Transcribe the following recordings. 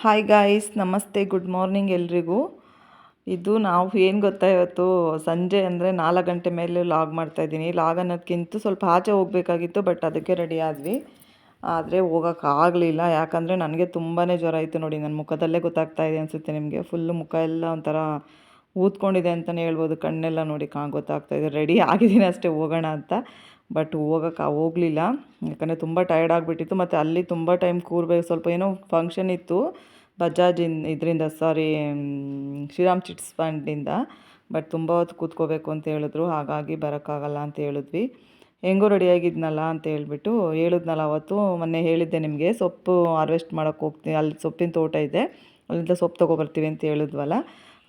Hi guys ನಮಸ್ತೆ good morning ಎಲ್ರಿಗೂ. ಇದು ನಾವು ಏನು ಗೊತ್ತಾ ಇವತ್ತು? ಸಂಜೆ ಅಂದರೆ ನಾಲ್ಕು ಗಂಟೆ ಮೇಲೆ ಲಾಗ್ ಮಾಡ್ತಾಯಿದ್ದೀನಿ ಲಾಗ್ ಅನ್ನೋದಕ್ಕಿಂತ ಸ್ವಲ್ಪ ಆಚೆ ಹೋಗಬೇಕಾಗಿತ್ತು ಬಟ್ ಅದಕ್ಕೆ ರೆಡಿ ಆದ್ವಿ. ಆದರೆ ಹೋಗೋಕ್ಕಾಗಲಿಲ್ಲ ಯಾಕಂದರೆ ನನಗೆ ತುಂಬಾ ಜ್ವರ ಇತ್ತು ನೋಡಿ. ನನ್ನ ಮುಖದಲ್ಲೇ ಗೊತ್ತಾಗ್ತಾ ಇದೆ ಅನಿಸುತ್ತೆ ನಿಮಗೆ. ಫುಲ್ಲು ಮುಖ ಎಲ್ಲ ಒಂಥರ ಊದ್ಕೊಂಡಿದೆ ಅಂತಲೇ ಹೇಳ್ಬೋದು. ಕಣ್ಣೆಲ್ಲ ನೋಡಿ ಕಾ ಗೊತ್ತಾಗ್ತಾ ಇದೆ. ರೆಡಿ ಆಗಿದ್ದೀನಿ ಅಷ್ಟೇ ಹೋಗೋಣ ಅಂತ. ಬಟ್ ಹೋಗೋಕೆ ಹೋಗಲಿಲ್ಲ. ಯಾಕಂದರೆ ತುಂಬ ಟಯರ್ಡ್ ಆಗಿಬಿಟ್ಟಿತ್ತು. ಮತ್ತು ಅಲ್ಲಿ ತುಂಬ ಟೈಮ್ ಕೂರ್ಬೇಕು. ಸ್ವಲ್ಪ ಏನೋ ಫಂಕ್ಷನ್ ಇತ್ತು ಬಜಾಜಿನ್ ಇದರಿಂದ ಸಾರಿ ಶ್ರೀರಾಮ್ ಚಿಟ್ಸ್ ಫಂಡಿಂದ ಬಟ್ ತುಂಬ ಹೊತ್ತು ಕೂತ್ಕೋಬೇಕು ಅಂತ ಹೇಳಿದ್ರು. ಹಾಗಾಗಿ ಬರೋಕ್ಕಾಗಲ್ಲ ಅಂತ ಹೇಳಿದ್ವಿ. ಹೆಂಗೋ ರೆಡಿಯಾಗಿದ್ನಲ್ಲ ಅಂತ ಹೇಳ್ಬಿಟ್ಟು ಹೇಳಿದ್ನಲ್ಲ ಅವತ್ತು. ಮೊನ್ನೆ ಹೇಳಿದ್ದೆ ನಿಮಗೆ, ಸೊಪ್ಪು ಹಾರ್ವೆಸ್ಟ್ ಮಾಡೋಕ್ಕೆ ಹೋಗ್ತೀನಿ. ಅಲ್ಲಿ ಸೊಪ್ಪಿನ ತೋಟ ಇದೆ. ಅಲ್ಲಿಂದ ಸೊಪ್ಪು ತೊಗೊಬರ್ತೀವಿ ಅಂತ ಹೇಳಿದ್ವಲ್ಲ.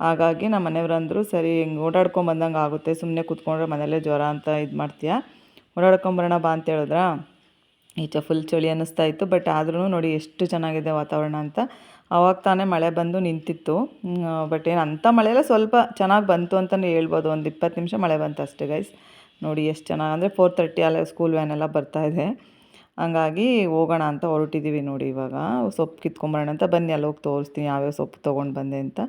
ಹಾಗಾಗಿ ನಮ್ಮ ಮನೆಯವ್ರಂದರು ಸರಿ, ಹಿಂಗೆ ಓಡಾಡ್ಕೊಂಬಂದಂಗೆ ಆಗುತ್ತೆ. ಸುಮ್ಮನೆ ಕೂತ್ಕೊಂಡ್ರೆ ಮನೇಲೇ ಜ್ವರ ಅಂತ ಇದು ಮಾಡ್ತೀಯಾ? ಓಡಾಡ್ಕೊಂಬರೋಣ ಬಾ ಅಂತ ಹೇಳಿದ್ರಾ? ಈಚೆ ಫುಲ್ ಚಳಿ ಅನ್ನಿಸ್ತಾ ಇತ್ತು ಬಟ್ ಆದ್ರೂ ನೋಡಿ ಎಷ್ಟು ಚೆನ್ನಾಗಿದೆ ವಾತಾವರಣ ಅಂತ. ಅವಾಗ ತಾನೇ ಮಳೆ ಬಂದು ನಿಂತಿತ್ತು. ಬಟ್ ಏನು ಅಂಥ ಮಳೆ ಎಲ್ಲ ಸ್ವಲ್ಪ ಚೆನ್ನಾಗಿ ಬಂತು ಅಂತಲೇ ಹೇಳ್ಬೋದು. ಒಂದು ಇಪ್ಪತ್ತು ನಿಮಿಷ ಮಳೆ ಬಂತು ಅಷ್ಟೇ ಗೈಸ್ ನೋಡಿ ಎಷ್ಟು ಚೆನ್ನಾಗಿ ಅಂದರೆ ಫೋರ್ ತರ್ಟಿ ಅಲ್ಲ ಸ್ಕೂಲ್ ವ್ಯಾನ್ ಎಲ್ಲ ಬರ್ತಾ ಇದೆ. ಹಂಗಾಗಿ ಹೋಗೋಣ ಅಂತ ಹೊರಟಿದ್ದೀವಿ ನೋಡಿ ಇವಾಗ. ಸೊಪ್ಪು ಕಿತ್ಕೊಂಬರೋಣ ಅಂತ ಬನ್ನಿ ಅಲ್ಲಿ ಹೋಗಿ ತೋರಿಸ್ತೀನಿ ಯಾವ್ಯಾವ ಸೊಪ್ಪು ತೊಗೊಂಡು ಬಂದೆ ಅಂತ.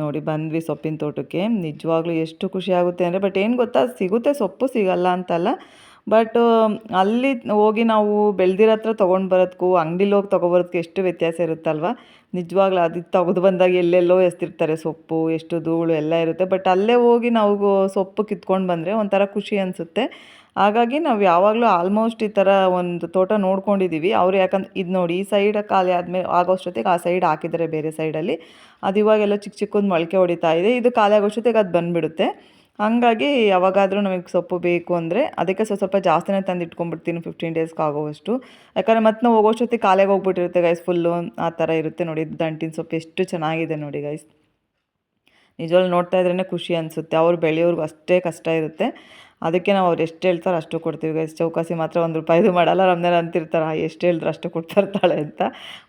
ನೋಡಿ ಬಂದ್ವಿ ಸೊಪ್ಪಿನ ತೋಟಕ್ಕೆ. ನಿಜವಾಗ್ಲೂ ಎಷ್ಟು ಖುಷಿ ಆಗುತ್ತೆ ಅಂದರೆ ಬಟ್ ಏನು ಗೊತ್ತಾ, ಸಿಗುತ್ತೆ ಸೊಪ್ಪು, ಸಿಗಲ್ಲ ಅಂತಲ್ಲ. ಬಟ್ ಅಲ್ಲಿ ಹೋಗಿ ನಾವು ಬೆಳ್ದಿರೋ ಹತ್ರ ತೊಗೊಂಡು ಬರೋದಕ್ಕೂ ಅಂಗಡಿಲಿ ಹೋಗಿ ತೊಗೊಬರೋದಕ್ಕೆ ಎಷ್ಟು ವ್ಯತ್ಯಾಸ ಇರುತ್ತಲ್ವ? ನಿಜವಾಗ್ಲೂ ಅದು ತೆಗೆದು ಬಂದಾಗ ಎಲ್ಲೆಲ್ಲೋ ಎಸ್ತಿರ್ತಾರೆ, ಸೊಪ್ಪು, ಎಷ್ಟು ಧೂಳು ಎಲ್ಲ ಇರುತ್ತೆ. ಬಟ್ ಅಲ್ಲೇ ಹೋಗಿ ನಾವು ಸೊಪ್ಪು ಕಿತ್ಕೊಂಡು ಬಂದರೆ ಒಂಥರ ಖುಷಿ ಅನಿಸುತ್ತೆ. ಹಾಗಾಗಿ ನಾವು ಯಾವಾಗಲೂ ಆಲ್ಮೋಸ್ಟ್ ಈ ಥರ ಒಂದು ತೋಟ ನೋಡ್ಕೊಂಡಿದ್ದೀವಿ ಅವರು ಯಾಕಂದ್ರೆ ಇದು ನೋಡಿ, ಈ ಸೈಡ್ ಖಾಲಿ ಆದಮೇಲೆ ಆಗೋಷ್ಟೊತ್ತಿಗೆ ಆ ಸೈಡ್ ಹಾಕಿದ್ದಾರೆ ಬೇರೆ ಸೈಡಲ್ಲಿ ಅದು ಇವಾಗೆಲ್ಲ ಚಿಕ್ಕ ಚಿಕ್ಕದು ಮೊಳಕೆ ಹೊಡಿತಾ ಇದೆ. ಇದು ಖಾಲಿ ಆಗೋಷ್ಟೊತ್ತಿಗೆ ಅದು ಬಂದುಬಿಡುತ್ತೆ. ಹಾಗಾಗಿ ಯಾವಾಗಾದರೂ ನಮಗೆ ಸೊಪ್ಪು ಬೇಕು ಅಂದರೆ ಅದಕ್ಕೆ ಸ್ವಲ್ಪ ಸ್ವಲ್ಪ ಜಾಸ್ತಿನೇ ತಂದು ಇಟ್ಕೊಂಡ್ಬಿಡ್ತೀನಿ ಫಿಫ್ಟೀನ್ ಡೇಸ್ಗೆ ಆಗೋವಷ್ಟು. ಯಾಕಂದರೆ ಮತ್ತೆ ನಾವು ಹೋಗೋಷ್ಟೊತ್ತಿಗೆ ಕಾಲೇಗೆ ಹೋಗ್ಬಿಟ್ಟಿರುತ್ತೆ ಗೈಸ್ ಫುಲ್ಲು ಆ ಥರ ಇರುತ್ತೆ ನೋಡಿ, ದಂಟಿನ ಸೊಪ್ಪು ಎಷ್ಟು ಚೆನ್ನಾಗಿದೆ ನೋಡಿ ಗೈಸ್ ನಿಜವಾಗ್ಲೂ ನೋಡ್ತಾ ಇದ್ರೇ ಖುಷಿ ಅನಿಸುತ್ತೆ. ಅವ್ರು ಬೆಳೆಯೋರ್ಗು ಅಷ್ಟೇ ಕಷ್ಟ ಇರುತ್ತೆ. ಅದಕ್ಕೆ ನಾವು ಅವ್ರು ಎಷ್ಟು ಹೇಳ್ತಾರೋ ಅಷ್ಟು ಕೊಡ್ತೀವಿ. ಗೈಸ್ ಚೌಕಾಸಿ ಮಾತ್ರ ಒಂದು ರೂಪಾಯಿದು ಮಾಡಲ್ಲ ನಮ್ಮನೇಲಿ ಅಂತಿರ್ತಾರೆ, ಎಷ್ಟು ಹೇಳಿದ್ರು ಅಷ್ಟು ಕೊಡ್ತಾ ಅಂತ.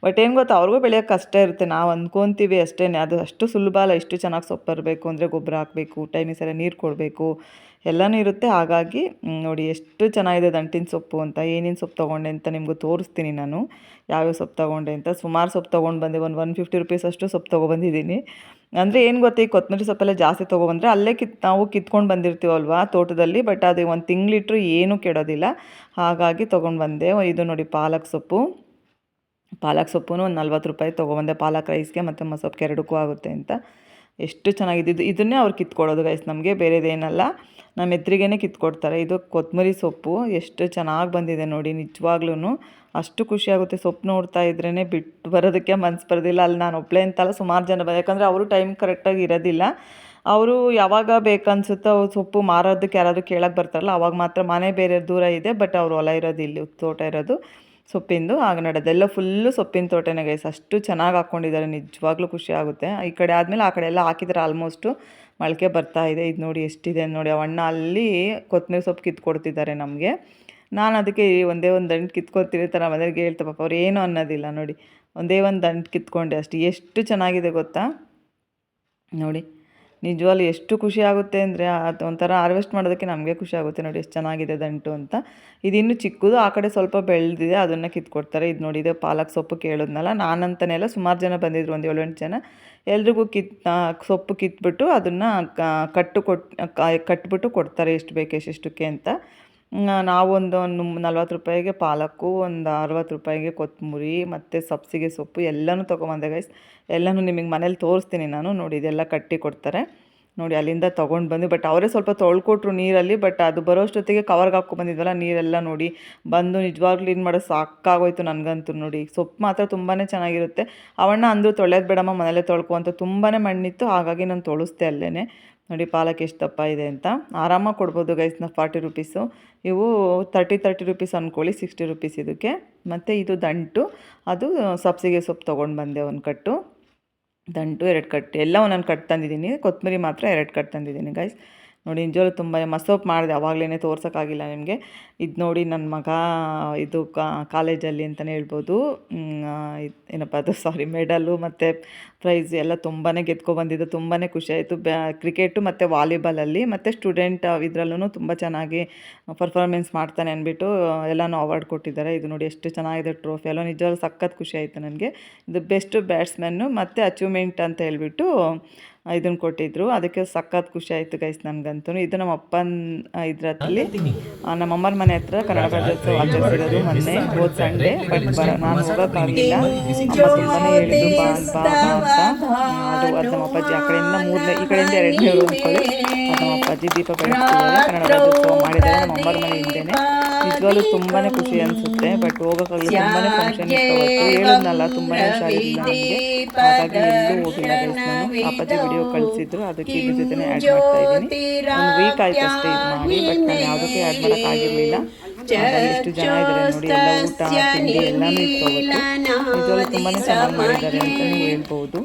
ಬಟ್ ಏನು ಗೊತ್ತಾ, ಅವ್ರಿಗೂ ಬೆಳೆಯೋಕೆ ಕಷ್ಟ ಇರುತ್ತೆ. ನಾವು ಅಂದ್ಕೊತೀವಿ ಅಷ್ಟೇ ಅದು ಅಷ್ಟು ಸುಲಭ ಅಲ್ಲ, ಇಷ್ಟು ಚೆನ್ನಾಗಿ ಸೊಪ್ಪು ಇರಬೇಕು ಅಂದರೆ ಗೊಬ್ಬರ ಹಾಕಬೇಕು ಟೈಮಿಗೆ ಸರಿ ನೀರು ಕೊಡಬೇಕು, ಎಲ್ಲನೂ ಇರುತ್ತೆ. ಹಾಗಾಗಿ ನೋಡಿ ಎಷ್ಟು ಚೆನ್ನಾಗಿದೆ ದಂಟಿನ ಸೊಪ್ಪು ಅಂತ. ಏನೇನು ಸೊಪ್ಪು ತೊಗೊಂಡೆ ಅಂತ ನಿಮ್ಗೆ ತೋರಿಸ್ತೀನಿ ನಾನು. ಯಾವ್ಯಾವ ಸೊಪ್ಪು ತೊಗೊಂಡೆ ಅಂತ. ಸುಮಾರು ಸೊಪ್ಪು ತೊಗೊಂಡು ಬಂದೆ. ಒಂದು ಒನ್ ಫಿಫ್ಟಿ ರುಪೀಸ್ ಅಷ್ಟು ಸೊಪ್ಪು ತೊಗೊಬಂದಿದ್ದೀನಿ ಅಂದರೆ ಏನು ಗೊತ್ತಾ ಕೊತ್ತಂಬರಿ ಸೊಪ್ಪೆಲ್ಲ ಜಾಸ್ತಿ ತೊಗೊಬಂದರೆ ಅಲ್ಲೇ ಕಿತ್, ನಾವು ಕಿತ್ಕೊಂಡು ಬಂದಿರ್ತೀವಲ್ವಾ ತೋಟದಲ್ಲಿ ಬಟ್ ಅದು ಒಂದು ತಿಂಗಳಿಟ್ರು ಏನೂ ಕೆಡೋದಿಲ್ಲ. ಹಾಗಾಗಿ ತೊಗೊಂಡು ಬಂದೆ ಇದು ನೋಡಿ ಪಾಲಕ್ ಸೊಪ್ಪು. ಪಾಲಕ್ ಸೊಪ್ಪು ಒಂದು ನಲ್ವತ್ತು ರೂಪಾಯಿ ತೊಗೊಬಂದೆ ಪಾಲಕ್ ರೈಸ್ಗೆ ಮತ್ತು ಮಸೊಪ್ಪಿಗೆ ಎರಡಕ್ಕೂ ಆಗುತ್ತೆ ಅಂತ. ಎಷ್ಟು ಚೆನ್ನಾಗಿದ್ದು ಇದನ್ನೇ ಅವ್ರು ಕಿತ್ಕೊಡೋದು ಗೈಸ್ ನಮಗೆ ಬೇರೆದೇನಲ್ಲ. ನಮ್ಮ ಎದುರಿಗೇ ಕಿತ್ಕೊಡ್ತಾರೆ. ಇದು ಕೊತ್ತಂಬರಿ ಸೊಪ್ಪು, ಎಷ್ಟು ಚೆನ್ನಾಗಿ ಬಂದಿದೆ ನೋಡಿ ನಿಜವಾಗ್ಲೂ ಅಷ್ಟು ಖುಷಿಯಾಗುತ್ತೆ ಸೊಪ್ಪು ನೋಡ್ತಾ ಇದ್ರೇ ಬಿಟ್ಟು ಬರೋದಕ್ಕೆ ಮನ್ಸು ಬರೋದಿಲ್ಲ. ಅಲ್ಲಿ ನಾನು ಒಬ್ಬಳೇ ಅಂತಲ್ಲ ಸುಮಾರು ಜನ ಬಂದು ಯಾಕಂದರೆ ಅವರು ಟೈಮ್ ಕರೆಕ್ಟಾಗಿ ಇರೋದಿಲ್ಲ. ಅವರು ಯಾವಾಗ ಬೇಕನ್ಸುತ್ತೋ ಸೊಪ್ಪು ಮಾರೋದಕ್ಕೆ ಯಾರಾದರೂ ಕೇಳೋಕ್ಕೆ ಬರ್ತಾರಲ್ಲ, ಅವಾಗ ಮಾತ್ರ ಮನೆ ಬೇರೆ ದೂರ ಇದೆ ಬಟ್ ಅವ್ರು ಹೊಲ ಇರೋದು ಇಲ್ಲಿ ತೋಟ ಇರೋದು ಸೊಪ್ಪಿಂದು, ಆಗ ನಡೆದೆಲ್ಲ ಫುಲ್ಲು ಸೊಪ್ಪಿನ ತೋಟನೇ ಗೈಸ್ ಅಷ್ಟು ಚೆನ್ನಾಗಿ ಹಾಕ್ಕೊಂಡಿದ್ದಾರೆ, ನಿಜವಾಗ್ಲೂ ಖುಷಿ ಆಗುತ್ತೆ. ಈ ಕಡೆ ಆದಮೇಲೆ ಆ ಕಡೆ ಎಲ್ಲ ಹಾಕಿದ್ರೆ ಆಲ್ಮೋಸ್ಟು ಮೊಳಕೆ ಬರ್ತಾ ಇದೆ. ಇದು ನೋಡಿ ಎಷ್ಟಿದೆ ನೋಡಿ. ಅವಣ್ಣ ಅಲ್ಲಿ ಕೊತ್ತಂಬರಿ ಸೊಪ್ಪು ಕಿತ್ಕೊಡ್ತಿದ್ದಾರೆ ನಮಗೆ. ನಾನು ಅದಕ್ಕೆ ಒಂದೇ ಒಂದು ದಂಟು ಥರ ಮನೆಗೆ ಹೇಳ್ತಾ, ಪಾಪ ಅವ್ರು ಏನೂ ಅನ್ನೋದಿಲ್ಲ ನೋಡಿ. ಒಂದೇ ಒಂದು ದಂಟು ಕಿತ್ಕೊಂಡೆ ಅಷ್ಟು. ಎಷ್ಟು ಚೆನ್ನಾಗಿದೆ ಗೊತ್ತಾ? ನೋಡಿ, ನಿಜವಾಗ್ಲೂ ಎಷ್ಟು ಖುಷಿ ಆಗುತ್ತೆ ಅಂದರೆ ಅದು ಒಂಥರ ಹಾರ್ವೆಸ್ಟ್ ಮಾಡೋದಕ್ಕೆ ನಮಗೆ ಖುಷಿ ಆಗುತ್ತೆ ನೋಡಿ ಎಷ್ಟು ಚೆನ್ನಾಗಿದೆ ದಂಟು ಅಂತ. ಇದಿನ್ನೂ ಚಿಕ್ಕದು, ಆ ಕಡೆ ಸ್ವಲ್ಪ ಬೆಳೆದಿದೆ, ಅದನ್ನು ಕಿತ್ಕೊಡ್ತಾರೆ. ಇದು ನೋಡಿ ಪಾಲಕ್ ಸೊಪ್ಪು ಕೇಳಿದ್ನಲ್ಲ, ನಾನಂತನೇ ಎಲ್ಲ ಸುಮಾರು ಜನ ಬಂದಿದ್ರು, ಒಂದು ಏಳೆಂಟು ಜನ. ಎಲ್ರಿಗೂ ಕಿತ್ ಸೊಪ್ಪು ಕಿತ್ಬಿಟ್ಟು ಅದನ್ನು ಕಟ್ಟು ಕೊಟ್ಟು ಕಟ್ಬಿಟ್ಟು ಕೊಡ್ತಾರೆ ಎಷ್ಟು ಬೇಕು ಎಷ್ಟೆಷ್ಟಕ್ಕೆ ಅಂತ. ನಾವೊಂದು ನಲ್ವತ್ತು ರೂಪಾಯಿಗೆ ಪಾಲಕ್ಕು, ಒಂದು ಅರವತ್ತು ರೂಪಾಯಿಗೆ ಕೊತ್ತಂಬರಿ ಮತ್ತು ಸಬ್ಸಿಗೆ ಸೊಪ್ಪು ಎಲ್ಲನೂ ತೊಗೊಂಬಂದೆ ಗೈಸ್ ಎಲ್ಲನೂ ನಿಮಗೆ ಮನೇಲಿ ತೋರಿಸ್ತೀನಿ ನಾನು. ನೋಡಿ, ಇದೆಲ್ಲ ಕಟ್ಟಿ ಕೊಡ್ತಾರೆ. ನೋಡಿ, ಅಲ್ಲಿಂದ ತೊಗೊಂಡು ಬಂದು ಬಟ್ ಅವರೇ ಸ್ವಲ್ಪ ತೊಳ್ಕೊಟ್ರು ನೀರಲ್ಲಿ ಬಟ್ ಅದು ಬರೋಷ್ಟೊತ್ತಿಗೆ ಕವರ್ಗೆ ಬಂದಿದ್ವಲ್ಲ, ನೀರೆಲ್ಲ ನೋಡಿ, ಬಂದು ನಿಜವಾಗ್ಲೂ ಕ್ಲೀನ್ ಮಾಡೋ, ಸಾಕಾಗೋಯ್ತು ನನಗಂತೂ ನೋಡಿ. ಸೊಪ್ಪು ಮಾತ್ರ ತುಂಬಾ ಚೆನ್ನಾಗಿರುತ್ತೆ. ಅವಣ್ಣ ಅಂದರು ತೊಳೆಯೋದು ಬೇಡಮ್ಮ, ಮನೇಲೆ ತೊಳ್ಕೊ ಅಂತ ತುಂಬಾ ಮಣ್ಣಿತ್ತು, ಹಾಗಾಗಿ ನಾನು ತೊಳಸ್ದೆ ಅಲ್ಲೇ ನೋಡಿ, ಪಾಲಕ್ ಎಷ್ಟು ದಪ್ಪ ಇದೆ ಅಂತ. ಆರಾಮಾಗಿ ಕೊಡ್ಬೋದು ಗೈಸ್ನ ಫಾರ್ಟಿ ರುಪೀಸು ಇವು ತರ್ಟಿ ತರ್ಟಿ ರುಪೀಸ್ ಅಂದ್ಕೊಳ್ಳಿ ಸಿಕ್ಸ್ಟಿ ರುಪೀಸ್ ಇದಕ್ಕೆ. ಮತ್ತು ಇದು ದಂಟು. ಅದು ಸಬ್ಸಿಗೆ ಸೊಪ್ಪು ತೊಗೊಂಡು ಬಂದೆ ಒಂದು ಕಟ್ಟು. ದಂಟು, ಎರಡು ಕಟ್ಟು. ಎಲ್ಲ ಒಂದೊಂದು ಕಟ್ಟು ತಂದಿದ್ದೀನಿ. ಕೊತ್ತಂಬರಿ ಮಾತ್ರ ಎರಡು ಕಟ್ಟು ತಂದಿದ್ದೀನಿ ಗೈಸ್ ನೋಡಿ, ನಿಜವಾಗ್ಲೂ ತುಂಬ ಮಸೋಪ್ ಮಾಡಿದೆ. ಅವಾಗಲೇ ತೋರ್ಸೋಕ್ಕಾಗಿಲ್ಲ ನಿಮಗೆ. ಇದು ನೋಡಿ ನನ್ನ ಮಗ, ಇದು ಕಾಲೇಜಲ್ಲಿ ಅಂತಲೇ ಹೇಳ್ಬೋದು. ಏನಪ್ಪ ಅದು ಸಾರಿ ಮೆಡಲು ಮತ್ತು ಪ್ರೈಸ್ ಎಲ್ಲ ತುಂಬಾ ಗೆದ್ಕೊಬಂದಿದ್ದು. ತುಂಬಾ ಖುಷಿಯಾಯಿತು ಬ್ಯಾ ಕ್ರಿಕೆಟು ಮತ್ತು ವಾಲಿಬಾಲಲ್ಲಿ ಮತ್ತು ಸ್ಟೂಡೆಂಟ್ ಇದರಲ್ಲೂ ತುಂಬ ಚೆನ್ನಾಗಿ ಪರ್ಫಾರ್ಮೆನ್ಸ್ ಮಾಡ್ತಾನೆ ಅಂದ್ಬಿಟ್ಟು ಎಲ್ಲನೂ ಅವಾರ್ಡ್ ಕೊಟ್ಟಿದ್ದಾರೆ. ಇದು ನೋಡಿ ಎಷ್ಟು ಚೆನ್ನಾಗಿದೆ ಟ್ರೋಫಿ ಎಲ್ಲ ನಿಜವಾಗ್ಲೂ ಸಖತ್ ಖುಷಿ ಆಯಿತು ನನಗೆ. ಇದು ಬೆಸ್ಟ್ ಬ್ಯಾಟ್ಸ್ಮನ್ನು ಮತ್ತು ಅಚೀವ್ಮೆಂಟ್ ಅಂತ ಹೇಳ್ಬಿಟ್ಟು ಇದನ್ನು ಕೊಟ್ಟಿದ್ರು. ಅದಕ್ಕೆ ಸಖತ್ ಖುಷಿ ಆಯಿತು ಗೈಸ್ ನನಗಂತೂ. ಇದು ನಮ್ಮ ಅಪ್ಪನ ಇದರಲ್ಲಿ ನಮ್ಮ ಅಮ್ಮನ ಮನೆ ಹತ್ರ ಕನ್ನಡ ರಾಜ್ಯೋತ್ಸವ ಆಚರಿಸಿರೋದು ಮೊನ್ನೆ, ಹೋದ ಸಂಡೇ ಬಟ್ ನಾನು ಹೋಗೋಕ್ಕಾಗಲಿಲ್ಲ ತುಂಬಾನೇ ಹೇಳಿದ್ರು ಬಾ ಬಾ ಅಂತ. ಅದು ನಮ್ಮ ಅಪ್ಪಾಜಿ ಆ ಕಡೆಯಿಂದ ಮೂರನೇ, ಈ ಕಡೆಯಿಂದ ಎರಡನೇ ಅಂದ್ಕೊಳ್ಳಿ ಅದು ನಮ್ಮ ಅಪ್ಪಾಜಿ ದೀಪ ಬೆಳೆಸ್ತಿದ್ದಾರೆ ಕನ್ನಡ ರಾಜ್ಯೋತ್ಸವ ಮಾಡಿದ್ದಾರೆ ನಮ್ಮ ಅಮ್ಮನ ಮನೆ ಹಿಂದೆನೆ. ನಿಜವಾಗ್ಲೂ ತುಂಬಾನೇ ಖುಷಿ ಅನ್ಸುತ್ತೆ ಬಟ್ ಹೋಗೋಕ್ಕಾಗಲಿ ತುಂಬಾನೇ ಫಂಕ್ಷನ್ ಇತ್ತು ಹೇಳಿದ್ನಲ್ಲ ತುಂಬಾ ಹುಷಾರಿಲ್ಲ ನನಗೆ ಹಾಗಾಗಿ ಎಲ್ಲೂ ಹೋಗಿಲ್ಲ ಅಪ್ಪಾಜಿ ವಿಡಿಯೋ ಕಳಿಸಿದ್ರು. ಅದಕ್ಕೆ ಇದ್ರ ಜೊತೆ ಆ್ಯಡ್ ಮಾಡ್ತಾ ಇದ್ದೀನಿ. ಒಂದು ವೀಕ್ ಆಯ್ತು ಅಷ್ಟೇ ಇದು ಮಾಡಿ ಬಟ್ ನಾನು ಯಾವುದಕ್ಕೆ ಆ್ಯಡ್ ಮಾಡೋಕ್ಕಾಗಿರಲಿಲ್ಲ ಎಷ್ಟು ಜನ ಇದ್ದಾರೆ ನೋಡಿ ಎಲ್ಲ ಊಟ ತಿಂಡಿ ಎಲ್ಲನೂ ಇತ್ತು ನಿಜವಾಗ್ಲೂ ತುಂಬಾ ಚೆನ್ನಾಗಿ ಮಾಡಿದ್ದಾರೆ ಅಂತಲೇ ಹೇಳ್ಬೋದು